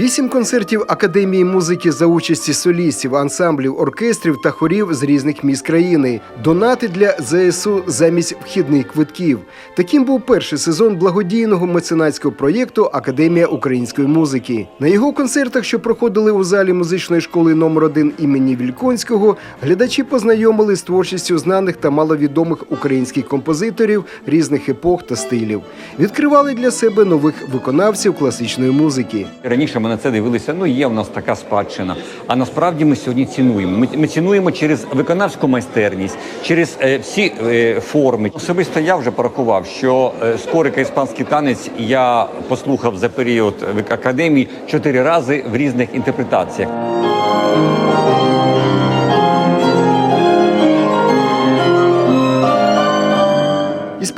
Вісім концертів Академії музики за участі солістів, ансамблів, оркестрів та хорів з різних міст країни. Донати для ЗСУ замість вхідних квитків. Таким був перший сезон благодійного меценатського проєкту Академія української музики. На його концертах, що проходили у залі музичної школи номер 1 імені Вільконського, глядачі познайомили з творчістю знаних та маловідомих українських композиторів різних епох та стилів. Відкривали для себе нових виконавців класичної музики. Раніше ми на це дивилися, ну є в нас така спадщина. А насправді ми сьогодні цінуємо. Ми, ми цінуємо через виконавську майстерність, через е, всі е, форми. Особисто я вже порахував, що е, скорика іспанський танець я послухав за період в академії чотири рази в різних інтерпретаціях.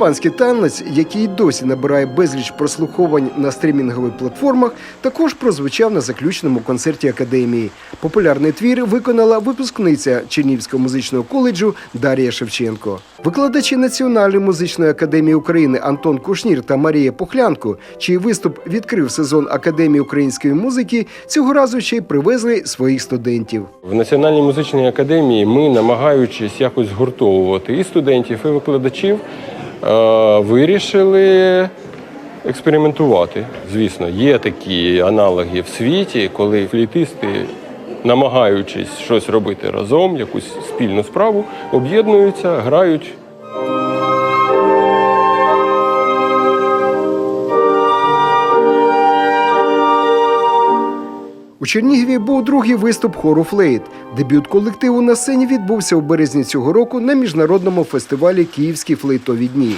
Іспанський танець, який досі набирає безліч прослуховань на стрімінгових платформах, також прозвучав на заключному концерті академії. Популярний твір виконала випускниця Чернівського музичного коледжу Дар'я Шевченко. Викладачі Національної музичної академії України Антон Кушнір та Марія Похлянко, чий виступ відкрив сезон Академії української музики, цього разу ще й привезли своїх студентів. В Національній музичній академії ми, намагаючись якось згуртовувати і студентів, і викладачів, вирішили експериментувати. Звісно, є такі аналоги в світі, коли флітисти, намагаючись щось робити разом, якусь спільну справу, об'єднуються, грають. У Чернігові був другий виступ хору Флейт. Дебют колективу на сцені відбувся у березні цього року на міжнародному фестивалі Київські флейтові дні.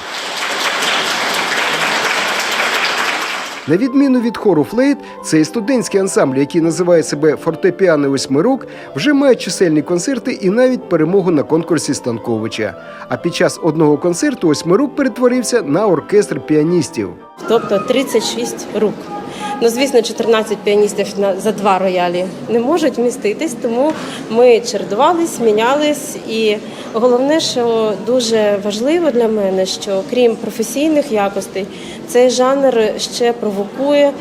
На відміну від хору Флейт, цей студентський ансамбль, який називає себе фортепіано восьмирук, вже має чисельні концерти і навіть перемогу на конкурсі Станковича. А під час одного концерту восьмирук перетворився на оркестр піаністів. тобто 36 рук. Ну, звісно, 14 піаністів за два роялі не можуть вміститись, тому ми чередувались, мінялись. І головне, що дуже важливо для мене, що крім професійних якостей, цей жанр ще провокує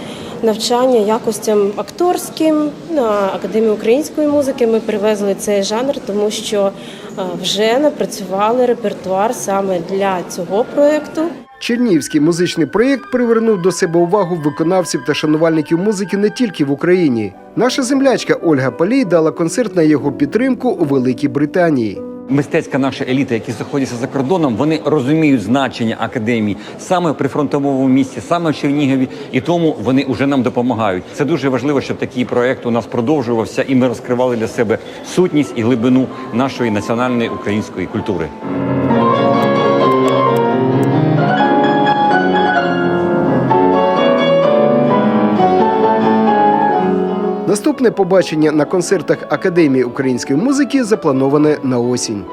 навчання якостям акторським. На академію української музики ми привезли цей жанр, тому що вже напрацювали репертуар саме для цього проєкту. Чернігівський музичний проєкт привернув до себе увагу виконавців та шанувальників музики не тільки в Україні. Наша землячка Ольга Палій дала концерт на його підтримку у Великій Британії. Мистецька наша еліта, які знаходяться за кордоном, вони розуміють значення академії саме при фронтовому місці, саме в Чернігові, і тому вони вже нам допомагають. Це дуже важливо, щоб такий проект у нас продовжувався, і ми розкривали для себе сутність і глибину нашої національної української культури. Наступне побачення на концертах Академії української музики заплановане на осінь.